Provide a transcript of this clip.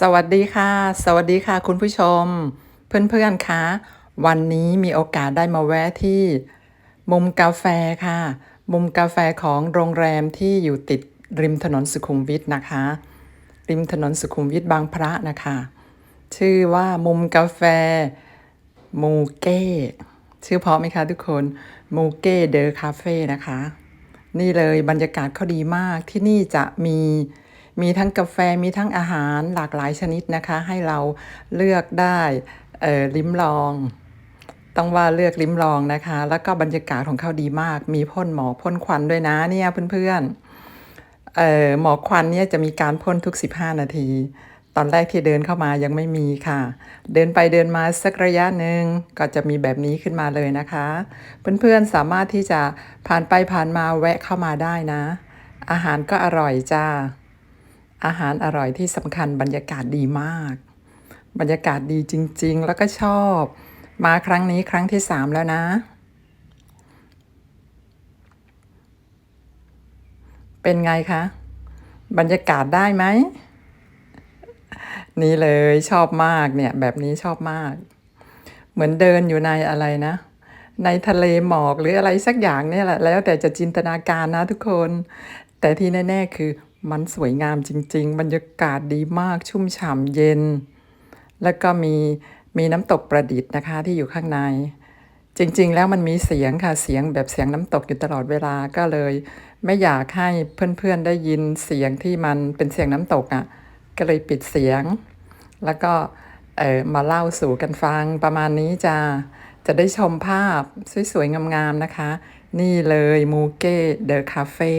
สวัสดีค่ะ สวัสดีค่ะคุณผู้ชม เพื่อนๆคะวันนี้มีโอกาสได้มาแวะที่ มุมกาแฟค่ะ มุมกาแฟของโรงแรมที่อยู่ติดริมถนนสุขุมวิทนะคะ ริมถนนสุขุมวิทบางพระนะคะ ชื่อว่ามุมกาแฟมูเก้ชื่อเพราะไหมคะทุกคนมูเก้เดอคาเฟ่นะคะ นี่เลยบรรยากาศเขาดีมากที่นี่จะมี มีทั้งกาแฟมีทั้งอาหารหลากหลายชนิดนะคะ ให้เราเลือกได้เออลิ้มลอง ต้องว่าเลือกลิ้มลองนะคะ แล้วก็บรรยากาศของเขาดีมาก มีพ่นหมอกพ่นควันด้วยนะเนี่ยเพื่อนๆเอ่อหมอกควันเนี่ยจะมีการพ่นทุก 15 นาที ตอนแรกที่เดินเข้ามายังไม่มีค่ะ เดินไปเดินมาสักระยะหนึ่งก็จะมีแบบนี้ขึ้นมาเลยนะคะ เพื่อนๆสามารถที่จะผ่านไปผ่านมาแวะเข้ามาได้นะ อาหารก็อร่อยจ้า อาหารอร่อยที่สำคัญบรรยากาศดีมาก บรรยากาศดีจริง ๆ แล้วก็ชอบ มาครั้งนี้ครั้งที่สามแล้วนะ เป็นไงคะ บรรยากาศได้ไหม นี่เลยชอบมากเนี่ย แบบนี้ชอบมาก เหมือนเดินอยู่ในอะไรนะ ในทะเลหมอกหรืออะไรสักอย่างเนี่ยแหละ แล้วแต่จะจินตนาการนะทุกคน แต่ที่แน่ ๆ คือ มันสวยงามจริง ๆ บรรยากาศดีมากชุ่มฉ่ำเย็น แล้วก็มีมีน้ำตกประดิษฐ์นะคะที่อยู่ข้างใน จริง ๆ แล้วมันมีเสียงค่ะเสียงแบบเสียงน้ำตกอยู่ตลอดเวลาก็เลย ไม่อยากให้เพื่อนๆได้ยินเสียงที่มันเป็นเสียงน้ำตกอะ่ะก็เลยปิดเสียง แล้วก็เออมาเล่าสู่กันฟังประมาณนี้จะจะได้ชมภาพสวยๆงามๆนะคะ นี่เลยมูเก้เดอะคาเฟ่